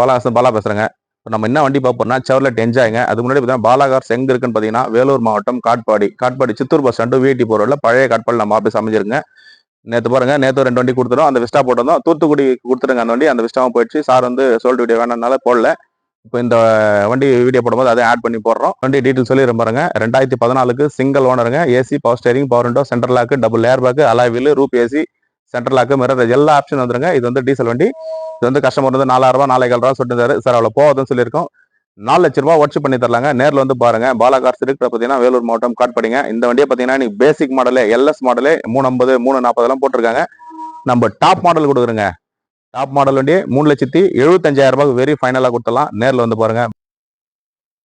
பாலாசன் பாலா பேசுகிறேங்க இப்போ நம்ம என்ன வண்டி பார்ப்போம்னா செவர்லெட் என்ஜாய்ங்க அது முன்னாடி பார்த்தீங்கன்னா பாலாகார் எங்க இருக்குன்னு பார்த்தீங்கன்னா வேலூர் மாவட்டம் Katpadi. Katpadi Chittoor bus stand VIT போகிறோம்ல பழைய காட்பாடி நம்ம ஆஃபீஸ் அமைஞ்சிருங்க நேற்று பாருங்க நேற்று ரெண்டு வண்டி கொடுத்துரும் அந்த விஸ்டா போட்டிருந்தோம் தூத்துக்குடி கொடுத்துருங்க அந்த வண்டி. அந்த விஸ்டாவும் போயிடுச்சு. சார் வந்து சோல்ட் வீடியோ வேணாம்னால போடல. இப்போ இந்த வண்டி வீடியோ போடும்போது அதை ஆட் பண்ணி போடுறோம். வண்டி டீட்டெயில் சொல்லி பாருங்க. ரெண்டாயிரத்தி பதினாலுக்கு single ஓனருங்க AC power steering power window central lock double air bag alloy wheel roof AC central lock mirror எல்லா ஆப்ஷன் வந்துருங்க. இது வந்து டீசல் வண்டி. இது வந்து கஸ்டமர் வந்து நாலாயிரம் ரூபாய் சொல்லிட்டு ரூபா சொல்லிருந்தாரு. சார் அவ்வளோ போகுதுன்னு சொல்லியிருக்கோம். நாலு லட்ச ரூபா ஒர்க் பண்ணி தரலாங்க. நேரில் வந்து பாருங்க. பாலாகார் இருக்கிற பார்த்தீங்கன்னா வேலூர் மாவட்டம் காட்படிங்க. இந்த வண்டியை பார்த்தீங்கன்னா நீ பேசிக் மாடலே எல்எஸ் மாடலே மூணு ஐம்பது மூணு நாற்பதெல்லாம் போட்டிருக்காங்க. நம்ம டாப் மாடல் கொடுக்குறோங்க. டாப் மாடல் வண்டி மூணு லட்சத்தி எழுபத்தஞ்சாயிரம் ரூபாய்க்கு வெரி ஃபைனலாக கொடுத்துடலாம். நேரில் வந்து பாருங்க.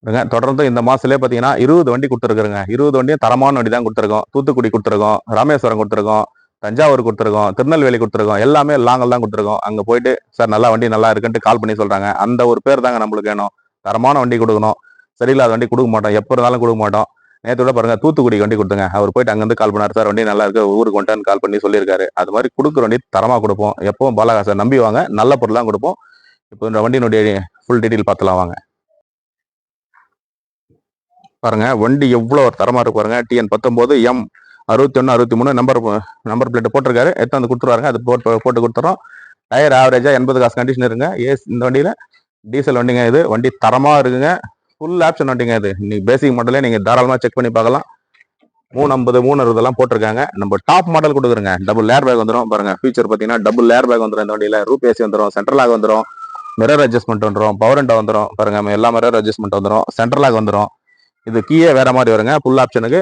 பாருங்க, தொடர்ந்து இந்த மாசத்துலேயே பார்த்தீங்கன்னா இருபது வண்டி கொடுத்துருக்குறோங்க. இருபது வண்டியும் தரமான வண்டி தான் கொடுத்துருக்கோம். தூத்துக்குடி கொடுத்துருக்கோம். ராமேஸ்வரம் கொடுத்துருக்கோம். தஞ்சாவூர் கொடுத்துருக்கோம் திருநெல்வேலி கொடுத்துருக்கோம் எல்லாமே லாங்கல் தான் கொடுத்துருக்கோம். அங்கே போயிட்டு சார் நல்லா வண்டி நல்லா இருக்குன்ட்டு கால் பண்ணி சொல்கிறாங்க அந்த ஒரு பேர் தாங்க நம்மளுக்கு வேணும். தரமான வண்டி கொடுக்கணும். சரியில்லாத வண்டி கொடுக்க மாட்டோம். எப்போ இருந்தாலும் கொடுக்க மாட்டோம். நேற்று கூட பாருங்க தூத்துக்குடி வண்டி கொடுத்துங்க. அவர் போயிட்டு அங்கேருந்து கால் பண்ணார். சார் வண்டி நல்லா இருக்கு. ஊருக்கு வந்துட்டான்னு கால் பண்ணி சொல்லியிருக்காரு. அது மாதிரி கொடுக்குற வண்டி தரமாக கொடுப்போம். எப்பவும் சார் நம்பி வாங்க. நல்ல பொருளாக கொடுப்போம். இப்போ இந்த வண்டியினுடைய ஃபுல் டீட்டெயில் பார்த்துலாம் வாங்க. பாருங்க வண்டி எவ்வளோ ஒரு தரமாக இருக்கு பாருங்க. டிஎன் பத்தொம்போது எம் அறுபத்தி ஒன்று அறுபத்தி மூணு நம்பர் நம்பர் பிளேட் போட்டிருக்காரு. எடுத்து வந்து கொடுத்துருவாருங்க. அது போட்டு போட்டு கொடுத்துறோம். டயர் ஆவரேஜா எண்பது காசு கண்டிஷன் இருங்க. ஏஸ் இந்த வண்டியில் டீசல் வண்டிங்க இது. வண்டி தரமாக இருக்குங்க. ஃபுல் ஆப்ஷன் வண்டிங்க இது. நீங்கள் பேசிக் மாடலே நீங்கள் தாராளமாக செக் பண்ணி பார்க்கலாம். மூணு ஐம்பது மூணு அறுபதெல்லாம் போட்டிருக்காங்க. நம்ம டாப் மாடல் கொடுக்குறோங்க. டபுள் லேர் பேக் வந்துடும் பாருங்க. ஃபியூச்சர் பார்த்தீங்கன்னா டபுள் லேர் பேக் வந்துடும் இந்த வண்டியில். ரூப் ஏசி வந்துடும் சென்ட்ரலாக வந்துடும் மிரர் அட்ஜஸ்ட்மெண்ட் வந்துடும் பவர் அண்டா வந்துடும் பாருங்க. எல்லா மிரர் அட்ஜஸ்ட்மெண்ட் வந்துடும் சென்ட்ரலாக வந்துடும் இது கீயே வேற மாதிரி வருங்க. ஃபுல் ஆப்ஷனுக்கு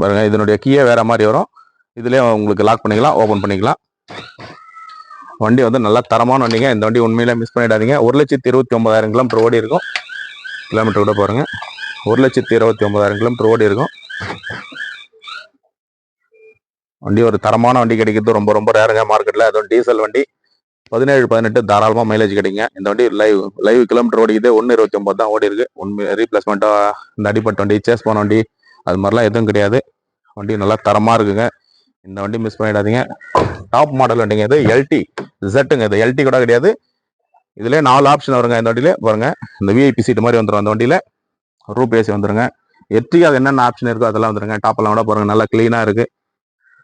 பாருங்க இதனுடைய கீயே வேற மாதிரி வரும். இதுலேயே உங்களுக்கு லாக் பண்ணிக்கலாம் ஓப்பன் பண்ணிக்கலாம். வண்டி வந்து நல்லா தரமான வண்டிங்க. இந்த வண்டி உண்மையிலே மிஸ் பண்ணிடாதீங்க. ஒரு லட்சத்தி இருபத்தி ஒன்பதாயிரம் கிலோமீட்டர் ஓடி இருக்கும். கிலோமீட்டர் கூட பாருங்க. ஒரு லட்சத்தி இருபத்தி ஒன்பதாயிரம் கிலோமீட்டர் ஓடி இருக்கும். வண்டி ஒரு தரமான வண்டி கிடைக்கிறது. ரொம்ப ரொம்ப ரேருங்க மார்க்கெட்டில் அதுவும் டீசல் வண்டி. பதினேழு பதினெட்டு தாராளமாக மைலேஜ் கிடைக்குங்க இந்த வண்டி லைவ் லைவ் கிலோமீட்டர் ஓடிக்குது. ஒன்று இருபத்தி ஒன்பது தான் ஓடி இருக்கு உண்மை ரீப்ளேஸ்மெண்ட்டாக இந்த அடிப்பட்ட வண்டி சேஸ் போன வண்டி. அது மாதிரிலாம் எதுவும் கிடையாது. வண்டி நல்லா தரமாக இருக்குங்க. இந்த வண்டி மிஸ் பண்ணிடாதீங்க. டாப் மாடல் வண்டிங்க இது. எல்டி ஜெட்டுங்க இது. எல்டி கூட கிடையாது. இதுல நாலு ஆப்ஷன் வருங்க இந்த வண்டியில. பாருங்க. இந்த விஐபி சீட் மாதிரி வந்துடும் அந்த வண்டியில. ரூப் ஏசி வந்துருங்க. எர்டிகா என்னென்ன ஆப்ஷன் இருக்கோ அதெல்லாம் வந்துருங்க. டாப்பெல்லாம் கூட பாருங்க. நல்லா க்ளீனாக இருக்கு.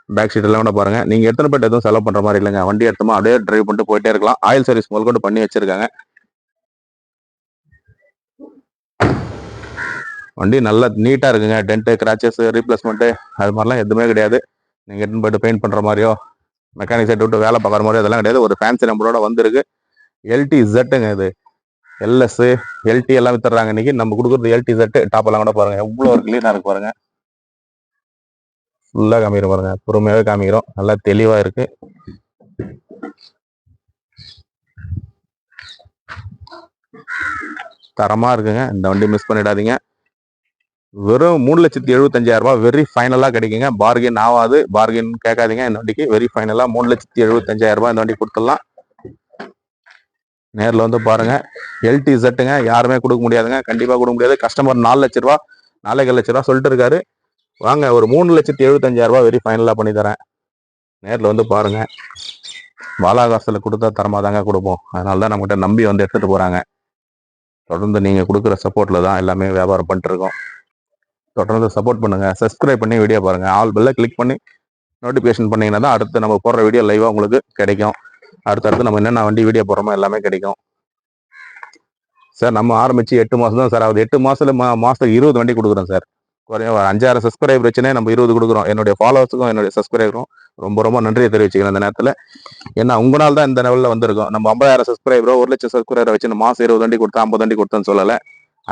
பேக் சீட் எல்லாம் கூட பாருங்க. நீங்க எத்தனை பேர் எதுவும் செலவு பண்ற மாதிரி இல்லைங்க. வண்டி எடுத்தோமா அப்படியே டிரைவ் பண்ணிட்டு போயிட்டே இருக்கலாம். ஆயில் சர்வீஸ் முதல் கொண்டு பண்ணி வச்சிருக்காங்க. வண்டி நல்லா நீட்டாக இருக்குங்க. டென்ட்டு கிராச்சஸ் ரீப்ளேஸ்மெண்ட்டு அது மாதிரிலாம் எதுவுமே கிடையாது. நீங்கள் எடுத்துன்னு போய்ட்டு பெயிண்ட் பண்ணுற மாதிரியோ மெக்கானிக் செட் விட்டு வேலை பார்க்குற மாதிரியோ அதெல்லாம் கிடையாது. ஒரு ஃபேன்சி நம்பரோட வந்திருக்கு. எல்டி இசட்டுங்க இது. எல்எஸ்ஸு எல்டி எல்லாம் வித்துறாங்க இன்னைக்கு. நம்ம கொடுக்குறது எல்டி இசட்டு டாப்பெல்லாம் கூட பாருங்கள் எவ்வளோ ஒரு க்ளீனாக இருக்கு பாருங்கள் ஃபுல்லாக காமிக்கிறோம் பாருங்கள் பொறுமையாகவே காமிக்கிறோம். நல்லா தெளிவாக இருக்குது தரமாக இருக்குங்க. இந்த வண்டி மிஸ் பண்ணிடாதீங்க. வெறும் மூணு லட்சத்தி எழுபத்தஞ்சாயிரம் ரூபாய் வெரி ஃபைனலாக கிடைக்குங்க. பார்கின் ஆகாது. பார்கின் கேட்காதீங்க. இந்த வண்டிக்கு வெரி ஃபைனலாக மூணு லட்சத்தி எழுபத்தஞ்சாயிரம் ரூபாய் இந்த வண்டி கொடுத்துடலாம். நேரில் வந்து பாருங்க. எல்டி செட்டுங்க யாருமே கொடுக்க முடியாதுங்க. கண்டிப்பாக கொடுக்க முடியாது. கஸ்டமர் நாலு லட்ச ரூபா நாலேகால் லட்ச ரூபா சொல்லிட்டு இருக்காரு. வாங்க ஒரு மூணு லட்சத்தி எழுபத்தஞ்சாயிரம் ரூபாய் வெரி ஃபைனலாக பண்ணி தரேன். நேரில் வந்து பாருங்க. பாலாகாசில் கொடுத்தா தரமாக தாங்க கொடுப்போம். அதனால தான் நம்மகிட்ட நம்பி வந்து எடுத்துகிட்டு போகிறாங்க தொடர்ந்து நீங்கள் கொடுக்குற சப்போர்ட்டில் தான் எல்லாமே வியாபாரம் பண்ணிட்டு இருக்கோம். தொடர்ந்து சப்போர்ட் பண்ணுங்கள் சப்ஸ்கிரைப் பண்ணி வீடியோ பாருங்கள் ஆல் பெல்லை கிளிக் பண்ணி நோட்டிஃபிகேஷன் பண்ணிங்கன்னா தான் அடுத்து நம்ம போடுற வீடியோ லைவாக உங்களுக்கு கிடைக்கும். அடுத்தடுத்து நம்ம என்னென்ன வண்டி வீடியோ போடுறோமோ எல்லாமே கிடைக்கும். சார் நம்ம ஆரம்பித்து எட்டு மாதம் தான் சார் ஆகுது. எட்டு மாதத்தில் மா மாதத்துக்கு இருபது வண்டி கொடுக்குறோம் சார் குறைய ஒரு அஞ்சாயிரம் சப்ஸ்கிரைபர் வச்சுனே நம்ம இருபது கொடுக்குறோம். என்னுடைய ஃபாலோவர்ஸுக்கும் என்னுடைய சப்ஸ்கிரைபரும் ரொம்ப ரொம்ப நன்றியை தெரிவிச்சுக்கிறேன் இந்த நேரத்தில். ஏன்னா உங்களால் தான் இந்த லெவலில் வந்திருக்கோம். நம்ம ஐம்பதாயிரம் சப்ஸ்கிரைபரோ ஒரு லட்சம் சப்ஸ்கிரைபரை வச்சு மாதம் இருபது வண்டி கொடுத்தா ஐம்பது வண்டி கொடுத்தேன்னு சொல்லலை.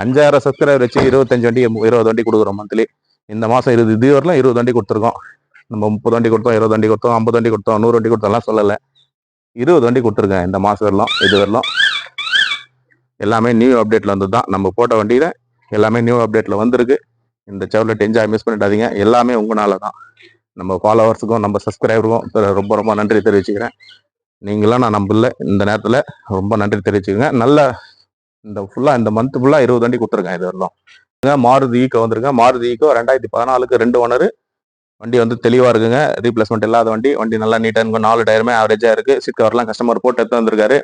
அஞ்சாயிரம் சப்ஸ்கிரைபர் வச்சு இருபத்தஞ்சு வண்டி இருபது வண்டி கொடுக்குறோம் மந்த்லி இந்த மாதம் இருபது இது வரலாம் இருபது வண்டி கொடுத்துருக்கோம். நம்ம முப்பது வண்டி கொடுத்தோம் இருபது வண்டி கொடுத்தோம் ஐம்பது வண்டி கொடுத்தோம் நூறு வண்டி கொடுத்தோம்லாம் சொல்லலை. இருபது வண்டி கொடுத்துருக்கேன் இந்த மாதம் வரலாம் இது வரலாம். எல்லாமே நியூ அப்டேட்டில் வந்து தான் நம்ம போட்ட வண்டியில் எல்லாமே நியூ அப்டேட்டில் வந்திருக்கு. இந்த சவுலெட் என்ஜாய் மிஸ் பண்ணிடாதீங்க. எல்லாமே உங்களால தான் நம்ம ஃபாலோவர்ஸுக்கும் நம்ம சப்ஸ்கிரைபருக்கும் ரொம்ப ரொம்ப நன்றி தெரிவிச்சுக்கிறேன். நீங்களாம் நான் நம்பல. இந்த நேரத்தில் ரொம்ப நன்றி தெரிவிச்சுக்கோங்க நல்ல இந்த ஃபுல்லாக இந்த மந்த் ஃபுல்லாக இருபது வண்டி கொடுத்துருக்கேன் இது வரலாம் மாருதி ஈக்கோ வந்திருக்கேன் மாருதி ஈக்கோ ரெண்டாயிரத்தி பதினாலுக்கு ரெண்டு ஓனர் வண்டி வந்து தெளிவாக இருக்குங்க. ரீப்ளேஸ்மெண்ட் இல்லாத வண்டி. வண்டி நல்லா நீட்டாக இருக்கும் நாலு டயருமே ஆவரேஜாக இருக்கு. சீட் கவர்லாம் கஸ்டமர் போட்டு எடுத்து வந்திருக்காரு.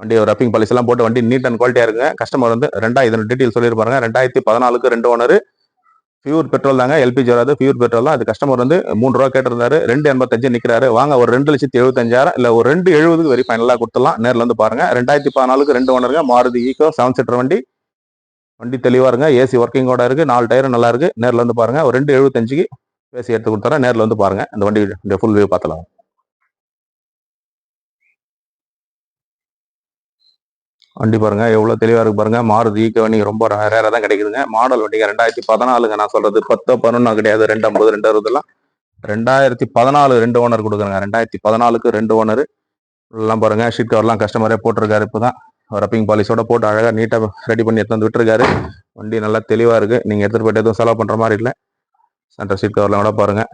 வண்டி ஒரு ரப்பிங் பாலிசி எல்லாம் போட்டு வண்டி நீட் அண்ட் குவாலிட்டியாக இருக்குங்க. கஸ்டமர் வந்து ரெண்டாயிரம் டீட்டெயில் சொல்லியிருப்பாருங்க. ரெண்டாயிரத்தி பதினாலுக்கு ரெண்டு ஓனர் பியூர் பெட்ரோல் தாங்க எல்பிஜி வராது பியூர் பெட்ரோல் தான். அது கஸ்டமர் வந்து மூணு ரூபா கேட்டிருந்தாரு ரெண்டு எண்பத்தஞ்சு நிற்கிறாரு வாங்க ஒரு ரெண்டு லட்சத்தி எழுபத்தஞ்சாயிரம் இல்லை ஒரு ரெண்டு எழுபதுக்கு வரி ஃபைனலாக கொடுத்துலாம் நேரில் வந்து பாருங்க. ரெண்டாயிரத்தி பதினாலுக்கு ரெண்டு ஓனருங்க மாருதி ஈக்கோ செவன் சீட்டர் வண்டி. வண்டி தெளிவாக இருங்க ஏசி ஒர்க்கிங்கோட இருக்கு நாலு டயரும் நல்லா இருக்கு. நேரில் வந்து பாருங்க ஒரு ரெண்டு எழுபத்தஞ்சுக்கு பேசி எடுத்து கொடுத்தாரா நேரில் வந்து பாருங்க இந்த வண்டி ஃபுல் வியூ பார்த்தலாம் வண்டி பாருங்க எவ்வளோ தெளிவாக இருக்கு பாருங்க. மாறுதி ஈக்கோ வண்டி ரொம்ப ரேராக தான் கிடைக்குதுங்க. மாடல் வண்டிங்க ரெண்டாயிரத்தி பதினாலுங்க நான் சொல்றது. பத்தோ பதினொன்னா கிடையாது. ரெண்டு ஐம்பது ரெண்டு அறுபதுலாம். ரெண்டாயிரத்தி பதினாலு ரெண்டு ஓனர் கொடுக்குறேங்க. ரெண்டாயிரத்தி பதினாலுக்கு ரெண்டு ஓனர் எல்லாம் பாருங்க ஷீட் கவர்லாம் கஸ்டமரே போட்டிருக்காரு இப்போதான். ரப்பிங் பாலிஸோட போட்டு அழகாக நீட்டாக ரெடி பண்ணி எடுத்து வந்து விட்டுருக்காரு. வண்டி நல்லா தெளிவாக இருக்குது நீங்கள் எடுத்துகிட்டு போய்ட்டு எதுவும் செலவு பண்ணுற மாதிரி இல்லை. சென்டர் ஷீட் கவர்லாம் கூட பாருங்கள்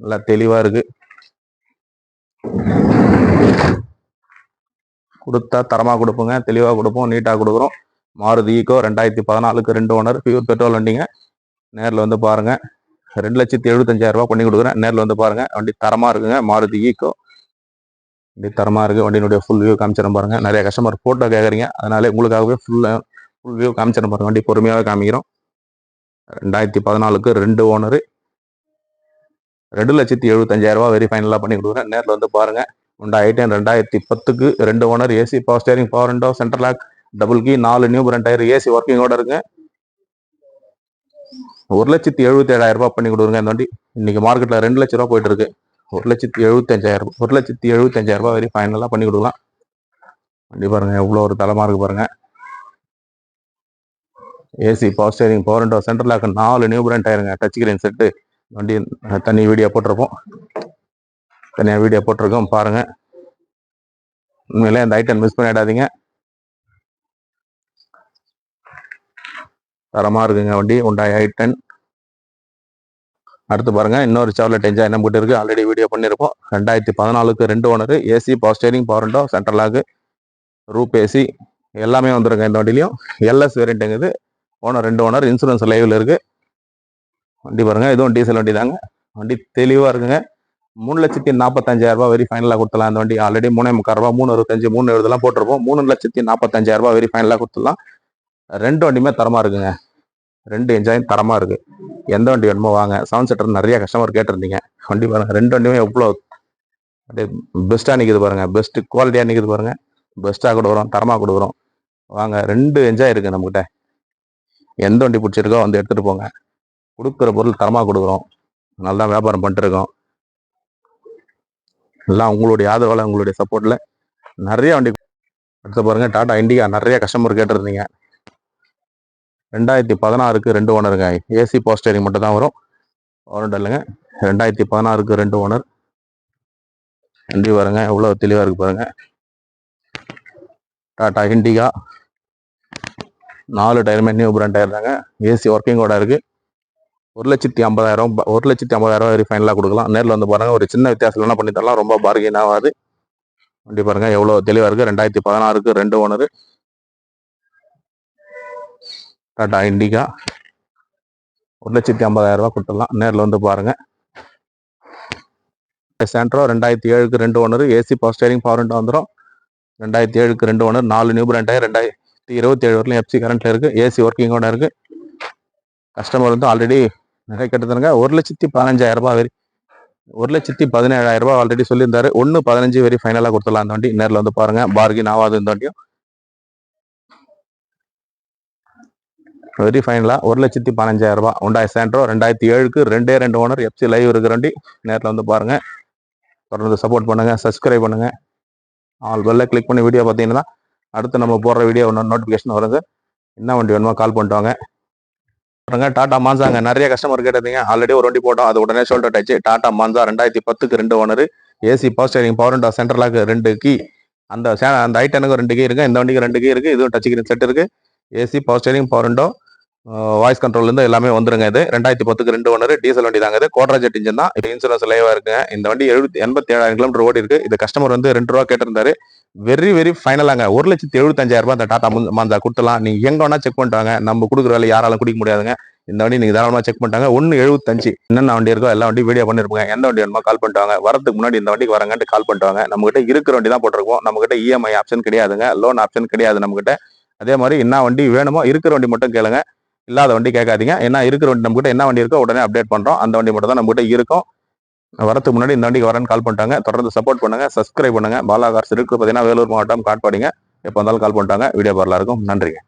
நல்லா தெளிவாக இருக்குது கொடுத்தா தரமாக கொடுப்போங்க தெளிவாக கொடுப்போம் நீட்டாக கொடுக்குறோம். மாருதி ஈக்கோ ரெண்டாயிரத்தி பதினாலுக்கு ரெண்டு ஓனர் பியூர் பெட்ரோல் வண்டிங்க. நேரில் வந்து பாருங்கள் ரெண்டு லட்சத்தி எழுபத்தஞ்சாயிரரூபா பண்ணி கொடுக்குறேன். நேரில் வந்து பாருங்கள் வண்டி தரமாக இருக்குங்க. மாருதி ஈக்கோ வண்டி தரமாக இருக்குது வண்டியினுடைய ஃபுல் வியூ காமிச்சிடும் பாருங்கள் நிறைய கஸ்டமர் ஃபோட்டோ கேட்குறீங்க அதனால உங்களுக்காகவே ஃபுல்லாக ஃபுல் வியூ காமிச்சிடும் பாருங்கள் வண்டி பொறுமையாகவே காமிக்கிறோம். ரெண்டாயிரத்தி பதினாலுக்கு ரெண்டு ஓனரு ரெண்டு லட்சத்தி எழுபத்தஞ்சாயிரரூபா வெரி ஃபைனலாக பண்ணி கொடுக்குறேன். நேரில் வந்து பாருங்கள் உண்டா ஐட்டன் ரெண்டாயிரத்தி பத்துக்கு ரெண்டு owner AC power steering power window center lock double key நாலு நியூ பிரண்ட் டயர் ஏசி ஒர்க்கிங்கோட இருக்கு. ஒரு லட்சத்தி எழுபத்தி ஏழாயிரம் ரூபாய் பண்ணி கொடுங்க இந்த வண்டி. இன்னைக்கு மார்க்கெட்டில் ரெண்டு லட்ச ரூபா போயிட்டு இருக்கு. ஒரு லட்சத்தி எழுபத்தஞ்சாயிரம் ரூபாய் ஒரு லட்சத்தி எழுபத்தஞ்சாயிரம் ரூபாய் வரை ஃபைனலாக பண்ணி கொடுக்கலாம். வண்டி பாருங்க எவ்வளோ ஒரு தளமா இருக்கு பாருங்க. AC power steering power window central lock நாலு நியூ பிரண்ட் டயருங்க டச் கிரீன் செட்டு வண்டி தனி வீடியோ போட்டிருப்போம். தனியாக வீடியோ போட்டிருக்கோம் பாருங்கள் உண்மையிலே அந்த ஐட்டம் மிஸ் பண்ணிடாதீங்க. தரமாக இருக்குங்க வண்டி உண்டாய் ஐட்டன் அடுத்து பாருங்க இன்னொரு சார்லெட் என்ஜாய் என்ன போட்டு இருக்கு. ஆல்ரெடி வீடியோ பண்ணியிருப்போம். ரெண்டாயிரத்தி பதினாலுக்கு ரெண்டு owner AC power steering power window central roof AC எல்லாமே வந்துருங்க இந்த வண்டிலையும் எல்எஸ் வேரியண்ட்டுங்குது ஓனர் ரெண்டு ஓனர் இன்சூரன்ஸ் லைவில் இருக்குது வண்டி பாருங்க இதுவும் டீசல் வண்டி தாங்க வண்டி தெளிவாக இருக்குங்க. மூணு லட்சத்தி நாற்பத்தஞ்சாயிரம் ரூபாய் வெரி ஃபைனலாக கொடுத்துலாம் அந்த வண்டி ஆல்ரெடி மூணே முக்கால் ரூபா மூணு அறுபத்தஞ்சு மூணு எழுபதுலாம் போட்டிருப்போம். மூணு லட்சத்தி நாற்பத்தஞ்சாயிரம் ரூபாய் வெரி ஃபைனலாக கொடுத்துடலாம். ரெண்டு வண்டியுமே தரமாக இருக்குங்க. ரெண்டு என்ஜாயும் தரமாக இருக்குது எந்த வண்டி வேணுமோ வாங்க. செவன் சீட்டர் நிறைய கஸ்டமர் கேட்டிருந்தீங்க. வண்டி பாருங்கள் ரெண்டு வண்டியுமே எவ்வளோ அப்படியே பெஸ்ட்டாக நிற்கிது பாருங்க. பெஸ்ட்டு குவாலிட்டியாக நிற்கிது பாருங்கள் பெஸ்ட்டாக கொடுக்குறோம் தரமாக கொடுக்குறோம் வாங்க ரெண்டு என்ஜாய் இருக்குது நம்மகிட்ட. எந்த வண்டி பிடிச்சிருக்கோ வந்து எடுத்துகிட்டு போங்க. கொடுக்குற பொருள் தரமாக கொடுக்குறோம். நல்லா வியாபாரம் பண்ணிட்டு இருக்கோம். எல்லாம் உங்களுடைய ஆதரவால உங்களுடைய சப்போர்ட்டில் நிறைய வண்டி அடுத்த பாருங்கள் டாடா இண்டிகா நிறைய கஸ்டமர் கேட்டிருந்தீங்க. ரெண்டாயிரத்தி பதினாறுக்கு ரெண்டு ஓனருங்க ஏசி போஸ்டரிங் மட்டும் தான் வரும். ஓனர் இல்லைங்க. ரெண்டாயிரத்தி பதினாறுக்கு ரெண்டு ஓனர் வண்டி பாருங்க. எவ்வளோ தெளிவாக இருக்கு பாருங்க. டாடா இண்டிகா. நாலு டயருமே நியூ பிராண்ட் டயர் தாங்க. ஏசி ஒர்க்கிங்கோட இருக்குது ஒரு லட்சத்தி ஐம்பதாயிரம் ஒரு லட்சத்தி ஐம்பதாயிரம் வரை ஃபைனலாக கொடுக்கலாம். நேரில் வந்து பாருங்க ஒரு சின்ன வித்தியாசம் என்ன பண்ணி தரலாம்? ரொம்ப பார்கெயின் ஆகாது. வண்டி பாருங்கள் எவ்வளோ தெளிவாக இருக்குது ரெண்டாயிரத்தி பதினாறுக்கு ரெண்டு ஓனரு. டாடா இண்டிகா. ஒரு லட்சத்தி ஐம்பதாயிரம் ரூபாய் கொடுத்துடலாம். நேரில் வந்து பாருங்கள் சென்ட்ரோ ரெண்டாயிரத்தி ஏழுக்கு ரெண்டு owner. AC power steering power வந்துடும் ரெண்டாயிரத்தி ஏழுக்கு ரெண்டு ஓனர். நாலு நியூ பிராண்ட் டயர் ரெண்டாயிரத்தி இருபத்தி ஏழு வரலையும் எஃப்சி கரண்ட்டில் இருக்குது ஏசி ஒர்க்கிங்கோட இருக்குது கஸ்டமர் வந்து ஆல்ரெடி நகை கட்டுதுங்க ஒரு லட்சத்தி பதினஞ்சாயிரம் ரூபாய் வரி. ஒரு லட்சத்தி பதினேழாயிரம் ரூபாய் ஆல்ரெடி சொல்லியிருந்தாரு. ஒன்று பதினஞ்சு வரி ஃபைனலாக கொடுத்துடலாம் அந்த வண்டி. நேரில் வந்து பாருங்க. பார்கின் ஆகாது இந்த வண்டியும். வெரி ஃபைனலாக ஒரு லட்சத்தி பதினஞ்சாயிரம் ரூபாய். உண்டாய் சாண்ட்ரோ ரெண்டாயிரத்தி ஏழுக்கு ரெண்டே ரெண்டு ஓனர் எஃப்சி லைவ் இருக்கிற வண்டி. நேரில் வந்து பாருங்க. தொடர்ந்து சப்போர்ட் பண்ணுங்க. சப்ஸ்கிரைப் பண்ணுங்க. ஆல் வெல்ல கிளிக் பண்ணி வீடியோ பார்த்தீங்கன்னா அடுத்து நம்ம போடுற வீடியோ நோட்டிஃபிகேஷன் வருங்க என்ன வண்டி வேணுமோ கால் பண்ணிட்டு வாங்க. பாருங்க டாடா மான்சாங்க. நிறைய கஸ்டமர் கேட்டதுங்க ஆல்ரெடி ஒரு வண்டி போட்டோம். அது உடனே ஷோல்டர் டச்சு டாடா மான்சா ரெண்டாயிரத்தி பத்துக்கு ரெண்டு owner AC power steering power window central lock ரெண்டு கீ அந்த அந்த ஐட்டனுக்கு ரெண்டு கீ இருக்கு. இந்த வண்டிக்கு ரெண்டு கீ இருக்கு. இதுவும் டச் கிரீன் செட் இருக்கு. AC power steering power window voice கண்ட்ரோல்லேருந்து எல்லாமே வந்துருங்க இது. ரெண்டாயிரத்தி பத்துக்கு ரெண்டு ஒன்று டீசல் வண்டி தாங்க இது. கோட்ரா ஜெட் இன்ஜின் தான். இப்போ இன்சூரன்ஸ் லைவாக இருக்குங்க. இந்த வண்டி எழுபத்தி எண்பத்தி ஏழாயிரம் கிலோமீட்டர் ஓடி இருக்கு. இது கஸ்டமர் வந்து ரெண்டு ரூபா கேட்டிருந்தாரு. வெரி வெரி ஃபைனலாங்க ஒரு லட்சத்தி எழுபத்தஞ்சாயிரம் ரூபாய் அந்த டாடா மாந்தா கொடுத்துலாம். நீங்கள் எங்கே வேணா செக் பண்ணிட்டாங்க. நம்ம கொடுக்குற வேலை யாராலும் குடிக்க முடியாதுங்க. இந்த வண்டி நீங்கள் தாராளமாக செக் பண்ணிட்டாங்க. ஒன்று எழுபத்தஞ்சு. என்னென்ன வண்டி இருக்கோ எல்லா வண்டி வீடியோ பண்ணிருப்பாங்க. எந்த வண்டி வேணுமோ கால் பண்ணிட்டு வாங்க வரதுக்கு முன்னாடி இந்த வண்டிக்கு வரங்கன்ட்டு கால் பண்ணிட்டு வாங்க நம்மகிட்ட இருக்கிற வண்டி தான் போட்டிருக்கோம். நம்மகிட்ட இஎம்ஐ ஆப்ஷன் கிடையாதுங்க. லோன் ஆப்ஷன் கிடையாது நம்மகிட்ட. அதே மாதிரி என்ன வண்டி வேணுமோ இருக்கிற வண்டி மட்டும் கேளுங்க. இல்லாத வண்டி கேட்காதீங்க. ஏன்னா இருக்கிற வண்டி நம்மகிட்ட என்ன வண்டி இருக்கோ உடனே அப்டேட் பண்ணுறோம் அந்த வண்டி மட்டும் தான் நம்மகிட்ட இருக்கும். வரதுக்கு முன்னாடி இந்த வண்டிக்கு வரேன்னு கால் பண்ணிட்டாங்க. தொடர்ந்து சப்போர்ட் பண்ணுங்க சப்ஸ்கிரைப் பண்ணுங்க. பாலா கார்ஸ் பார்த்தீங்கன்னா வேலூர் மாவட்டம் காட்பாடிங்க. எப்போ வந்தாலும் கால் பண்ணிட்டாங்க. வீடியோ பார்லாம் இருக்கும் நன்றிங்க.